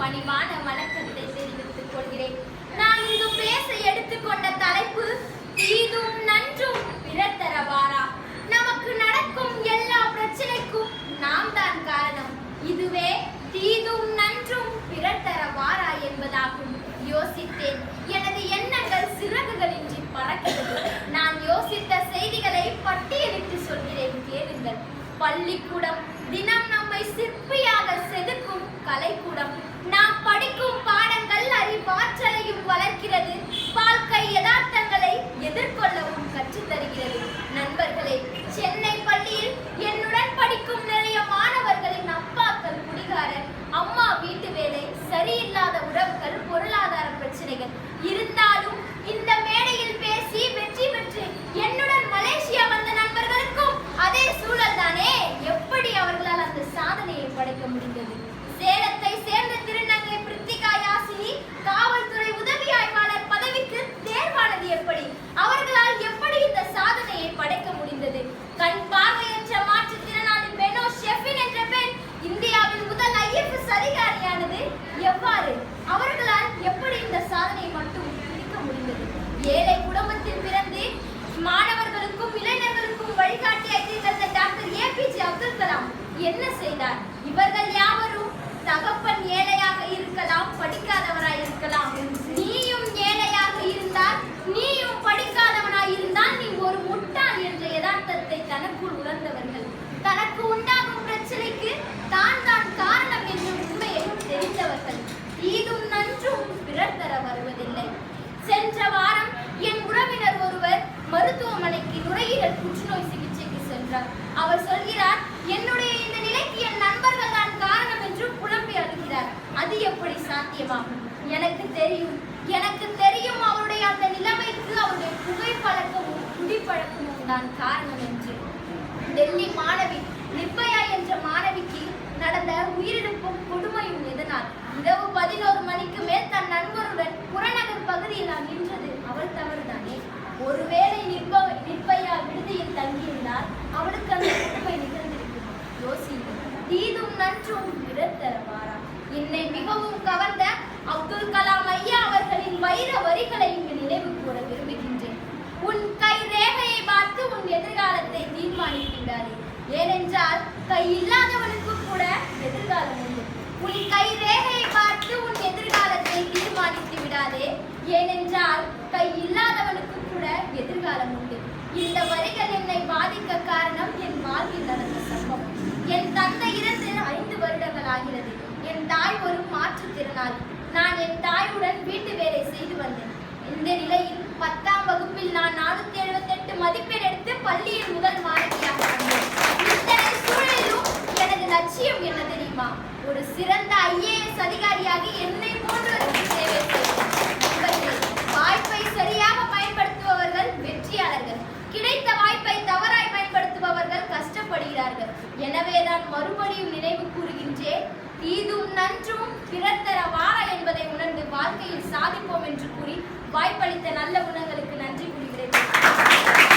பணிவான வணக்கத்தை தெரிவித்துக் கொள்கிறேன். நான் இங்கு பேச எடுத்துக்கொண்ட தலைப்பு தீதும் நன்றும் பிறர் தரவாரா? நமக்கு நடக்கும் எல்லா பிரச்சனைக்கும் நாம் தான் காரணம். இதுவே தீதும் நன்றும் பிறர் தரவாரா என்பதாகும். யோசித்தேன். எனது எண்ணங்கள் சிறகுகளின்றி பறக்கிறது. நான் யோசித்த செய்திகளை பட்டியலிட்டு சொல்கிறேன். கேளுங்கள். பள்ளிக்கூடம் தினம் நம்மை சிற்பியாக கலைக்கூடம். நாம் படிக்கும் பாடங்கள் அறிவாற்றலையும் வளர்க்கிறது. வாழ்க்கை யதார்த்தங்களை எதிர்கொள்ளவும் கற்றுத் தருகிறது. நண்பர்களே சென்னை பள்ளியில் என்னுடன் படிக்கும் நிறைய மாணவர்களின் அப்பாக்கள் குடிகாரர். அம்மா வீட்டு வேலை சரியில்லாத உறவுகள் பொருளாதார பிரச்சனைகள். இருந்தாலும் இந்த மேடையில் பேசி வெற்றி பெற்று என்னுடன் மலேசியா வந்த நண்பர்களுக்கும் அதே சூழல் தானே எப்படி அவர்களால் அந்த சாதனையை படைக்க முடிந்தது? தனக்குள் உணர்ந்தவர்கள். தனக்கு உண்டாகும் பிரச்சனைக்கு தான் தான் காரணம் என்னும் உண்மையையும் தெரிந்தவர்கள். ஈதும் நன்றும் பிறர் தர வருவதில்லை. சென்ற வாரம் என் உறவினர் ஒருவர் மருத்துவமனைக்கு நுரையீரல் புற்றுநோய் சிகிச்சைக்கு சென்றார். அவர் சொல்கிறார் என்னுடைய இந்த நிலைக்கு என் நண்பர்கள் தான் காரணம் என்று புலம்பி அழுகிறார். அது எப்படி சாத்தியமாகும்? எனக்கு தெரியும். எனக்கு தெரியும் அவருடைய அந்த நிலைமைக்கு அவருடைய புகைப்பழக்கமும் குடிப்பழக்கமும் தான் காரணம். நடந்த உயிரிழப்பும் கொடுமையும் எதனால்? இரவு பதினோரு மணிக்கு மேல் தன் நண்பருடன் புறநகர் பகுதியில் நான் நின்றது அவள் தவறுதானே? ஒருவேளை நிற்ப நிற்பையா விடுதியில் தங்கியிருந்தால் அவளுக்கு அந்த கொடுமை நிகழ்ந்திருக்கும்? யோசியுங்கள். தீதும் நன்றும் விடத்தரவாரா என்னை மிகவும் கவர்ந்த அப்துல் கலாம் ஐயா அவர்களின் வைர வரிகளை இங்கு நினைவு கூற விரும்புகின்றேன். உன் கை ரேகையை பார்த்து உன் எதிர்காலத்தை தீர்மானித்து விடாதே ஏனென்றால் கை இல்லாதவனுக்கு கூட எதிர்காலம் உண்டு. உன் கை ரேகையை பார்த்து உன் எதிர்காலத்தை தீர்மானித்து விடாதே. ஏனென்றால் கை இல்லாதவனுக்கு கூட எதிர்காலம் உண்டு. இந்த வரிகள் என்னை பாதிக்க காரணம் என் வாழ்வில் நடந்த சம்பவம். என் தந்தை இருந்து ஐந்து வருடங்கள் ஆகிறது. என் தாய் ஒரு மாற்றுத்திறனாளி நான் என் தாயுடன் வீட்டு வேலை செய்து வந்தேன். இந்த நிலையில் பத்தாம் வகுப்பில் நான் நானூத்தி எழுபத்தெட்டு மதிப்பெண் எடுத்து பள்ளியில் முதல் மாறி மறுபடியும் நினைவு கூறுகின்றேன் ஈதும் நன்றும் பிறத்தர வாரா என்பதை உணர்ந்து வாழ்க்கையில் சாதிப்போம் என்று கூறி வாய்ப்பளித்த நல்ல குணங்களுக்கு